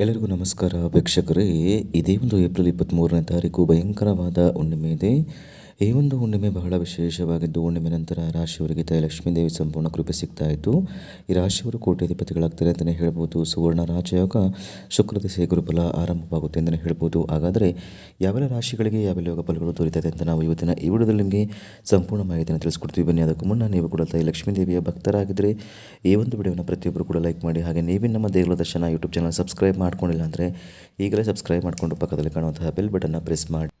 ಎಲ್ಲರಿಗೂ ನಮಸ್ಕಾರ ವೀಕ್ಷಕರೇ ಇದೇ ಒಂದು ಏಪ್ರಿಲ್ ಇಪ್ಪತ್ತ್ಮೂರನೇ ತಾರೀಕು ಭಯಂಕರವಾದ ಹುಣ್ಣಿಮೆ ಇದೆ ಈ ಒಂದು ಹುಣ್ಣಿಮೆ ಬಹಳ ವಿಶೇಷವಾಗಿದ್ದು, ಹುಣ್ಣಿಮೆ ನಂತರ ರಾಶಿಯವರಿಗೆ ತಾಯಿ ಲಕ್ಷ್ಮೀದೇವಿ ಸಂಪೂರ್ಣ ಕೃಪೆ ಸಿಗ್ತಾ ಇತ್ತು. ಈ ರಾಶಿಯವರು ಕೋಟ್ಯಾಧಿಪತಿಗಳಾಗ್ತಾರೆ ಅಂತಲೇ ಹೇಳ್ಬೋದು. ಸುವರ್ಣ ರಾಜಯೋಗ ಶುಕ್ರ ದಿಸೆ ಗುರುಬಲ ಆರಂಭವಾಗುತ್ತೆ ಅಂತಲೇ ಹೇಳ್ಬೋದು. ಹಾಗಾದರೆ ಯಾವೆಲ್ಲ ರಾಶಿಗಳಿಗೆ ಯಾವೆಲ್ಲ ಯೋಗ ಫಲಗಳು ದೊರೀತದೆ ಅಂತ ನಾವು ಇವತ್ತಿನ ಈ ವಿಡಿಯೋದಲ್ಲಿ ನಿಮಗೆ ಸಂಪೂರ್ಣ ಮಾಹಿತಿಯನ್ನು ತಿಳಿಸ್ಕೊಡ್ತೀವಿ. ಬನ್ನಿ, ಅದಕ್ಕೂ ಮುನ್ನ ನೀವು ಕೂಡ ತಾಯಿ ಲಕ್ಷ್ಮೀದೇವಿಯ ಭಕ್ತರಾಗಿದ್ದರೆ ಈ ಒಂದು ವಿಡಿಯೋನ ಪ್ರತಿಯೊಬ್ಬರು ಕೂಡ ಲೈಕ್ ಮಾಡಿ, ಹಾಗೆ ನೀವೇ ನಮ್ಮ ದೇಗುಲ ದರ್ಶನ ಯೂಟ್ಯೂಬ್ ಚಾನಲ್ ಸಬ್ಸ್ಕ್ರೈಬ್ ಮಾಡ್ಕೊಂಡಿಲ್ಲ ಅಂದರೆ ಈಗಲೇ ಸಬ್ಸ್ಕ್ರೈಬ್ ಮಾಡಿಕೊಂಡು ಪಕ್ಕದಲ್ಲಿ ಕಾಣುವಂತಹ ಬೆಲ್ ಬಟನ್ನ ಪ್ರೆಸ್ ಮಾಡಿ.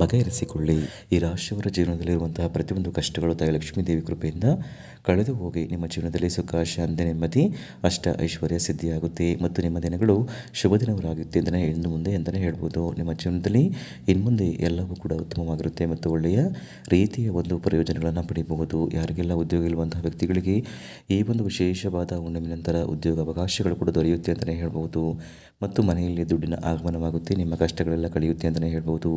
ಬಗೆಹರಿಸಿಕೊಳ್ಳಿ. ಈ ರಾಶಿಯವರ ಜೀವನದಲ್ಲಿರುವಂತಹ ಪ್ರತಿಯೊಂದು ಕಷ್ಟಗಳು ತಾಯಿ ಲಕ್ಷ್ಮೀದೇವಿ ಕೃಪೆಯಿಂದ ಕಳೆದು ಹೋಗಿ. ನಿಮ್ಮ ಜೀವನದಲ್ಲಿ ಸುಖ, ಶಾಂತಿ, ನೆಮ್ಮದಿ, ಅಷ್ಟ ಐಶ್ವರ್ಯ ಸಿದ್ಧಿಯಾಗುತ್ತೆ. ಮತ್ತು ನಿಮ್ಮ ದಿನಗಳು ಶುಭ ದಿನವರಾಗುತ್ತೆ ಅಂತಲೇ ಇನ್ನು ಮುಂದೆ ಅಂತಲೇ ಹೇಳ್ಬೋದು. ನಿಮ್ಮ ಜೀವನದಲ್ಲಿ ಇನ್ಮುಂದೆ ಎಲ್ಲವೂ ಕೂಡ ಉತ್ತಮವಾಗಿರುತ್ತೆ ಮತ್ತು ಒಳ್ಳೆಯ ರೀತಿಯ ಒಂದು ಪ್ರಯೋಜನಗಳನ್ನು ಪಡೆಯಬಹುದು ಯಾರಿಗೆಲ್ಲ ಉದ್ಯೋಗ ಇರುವಂತಹ ವ್ಯಕ್ತಿಗಳಿಗೆ ಈ ಒಂದು ವಿಶೇಷವಾದ ಹುಣ್ಣಿಮೆ ನಂತರ ಉದ್ಯೋಗ ಅವಕಾಶಗಳು ಕೂಡ ದೊರೆಯುತ್ತೆ ಅಂತಲೇ ಹೇಳ್ಬೋದು. ಮತ್ತು ಮನೆಯಲ್ಲಿ ದುಡ್ಡಿನ ಆಗಮನವಾಗುತ್ತೆ. ನಿಮ್ಮ ಕಷ್ಟಗಳೆಲ್ಲ ಕಳೆಯುತ್ತೆ ಅಂತಲೇ ಹೇಳ್ಬೋದು.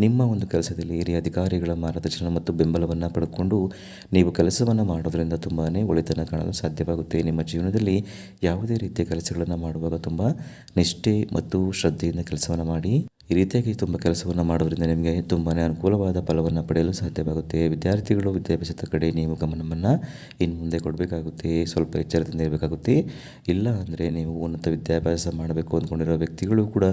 ನಿಮ್ಮ ಒಂದು ಕೆಲಸದಲ್ಲಿ ಹಿರಿಯ ಅಧಿಕಾರಿಗಳ ಮಾರ್ಗದರ್ಶನ ಮತ್ತು ಬೆಂಬಲವನ್ನು ಪಡೆದುಕೊಂಡು ನೀವು ಕೆಲಸವನ್ನು ಮಾಡೋದರಿಂದ ತುಂಬಾ ಒಳಿತನ ಕಾಣಲು ಸಾಧ್ಯವಾಗುತ್ತೆ. ನಿಮ್ಮ ಜೀವನದಲ್ಲಿ ಯಾವುದೇ ರೀತಿಯ ಕೆಲಸಗಳನ್ನು ಮಾಡುವಾಗ ತುಂಬ ನಿಷ್ಠೆ ಮತ್ತು ಶ್ರದ್ಧೆಯಿಂದ ಕೆಲಸವನ್ನು ಮಾಡಿ ಈ ರೀತಿಯಾಗಿ ತುಂಬ ಕೆಲಸವನ್ನು ಮಾಡೋದ್ರಿಂದ ನಿಮಗೆ ತುಂಬಾ ಅನುಕೂಲವಾದ ಫಲವನ್ನು ಪಡೆಯಲು ಸಾಧ್ಯವಾಗುತ್ತೆ. ವಿದ್ಯಾರ್ಥಿಗಳು ವಿದ್ಯಾಭ್ಯಾಸದ ಕಡೆ ನೀವು ಗಮನವನ್ನು ಇನ್ನು ಮುಂದೆ ಕೊಡಬೇಕಾಗುತ್ತೆ, ಸ್ವಲ್ಪ ಎಚ್ಚರದಿಂದ ಇರಬೇಕಾಗುತ್ತೆ. ಇಲ್ಲ ಅಂದರೆ ನೀವು ಉನ್ನತ ವಿದ್ಯಾಭ್ಯಾಸ ಮಾಡಬೇಕು ಅಂದ್ಕೊಂಡಿರೋ ವ್ಯಕ್ತಿಗಳು ಕೂಡ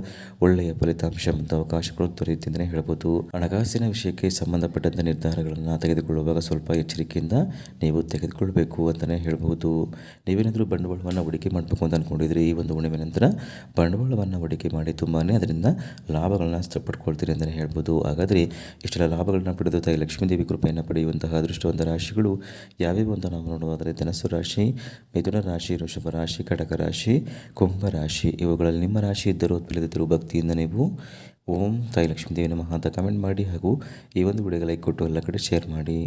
ಒಳ್ಳೆಯ ಫಲಿತಾಂಶ ಮತ್ತು ಅವಕಾಶಗಳು ದೊರೆಯುತ್ತೆ ಅಂತಲೇ ಹೇಳ್ಬೋದು. ಹಣಕಾಸಿನ ವಿಷಯಕ್ಕೆ ಸಂಬಂಧಪಟ್ಟಂಥ ನಿರ್ಧಾರಗಳನ್ನು ತೆಗೆದುಕೊಳ್ಳುವಾಗ ಸ್ವಲ್ಪ ಎಚ್ಚರಿಕೆಯಿಂದ ನೀವು ತೆಗೆದುಕೊಳ್ಬೇಕು ಅಂತಲೇ ಹೇಳ್ಬೋದು. ನೀವೇನಾದರೂ ಬಂಡವಾಳವನ್ನು ಹೂಡಿಕೆ ಮಾಡಬೇಕು ಅಂತ ಅಂದ್ಕೊಂಡಿದ್ರೆ ಈ ಒಂದು ಹುಣ್ಣಿಮೆ ನಂತರ ಬಂಡವಾಳವನ್ನು ಹೂಡಿಕೆ ಮಾಡಿ ತುಂಬಾ ಅದರಿಂದ ಲಾಭಗಳನ್ನ ಪಡ್ಕೊಳ್ತೀರಿ ಅಂತಲೇ ಹೇಳ್ಬೋದು. ಹಾಗಾದರೆ ಇಷ್ಟೆಲ್ಲ ಲಾಭಗಳನ್ನ ಪಡೆದು ತಾಯಿ ಲಕ್ಷ್ಮೀದೇವಿ ಕೃಪೆಯನ್ನು ಪಡೆಯುವಂತಹ ಅದೃಷ್ಟವಂತ ರಾಶಿಗಳು ಯಾವ್ಯಾವು ಅಂತ ನಾವು ನೋಡುವುದಾದರೆ ಧನಸ್ಸು ರಾಶಿ, ಮಿಥುನ ರಾಶಿ, ವೃಷಭ ರಾಶಿ, ಕಟಕ ರಾಶಿ, ಕುಂಭ ರಾಶಿ, ಇವುಗಳಲ್ಲಿ ನಿಮ್ಮ ರಾಶಿ ಇದ್ದರೂ ತಿಳಿದಿದ್ದರೂ ಭಕ್ತಿಯಿಂದ ನೀವು ಓಂ ತಾಯಿ ಲಕ್ಷ್ಮೀದೇವಿ ನಮಃ ಅಂತ ಕಮೆಂಟ್ ಮಾಡಿ ಹಾಗೂ ಈ ಒಂದು ವಿಡಿಯೋಗೆ ಲೈಕ್ ಕೊಟ್ಟು ಎಲ್ಲ ಕಡೆ ಶೇರ್ ಮಾಡಿ.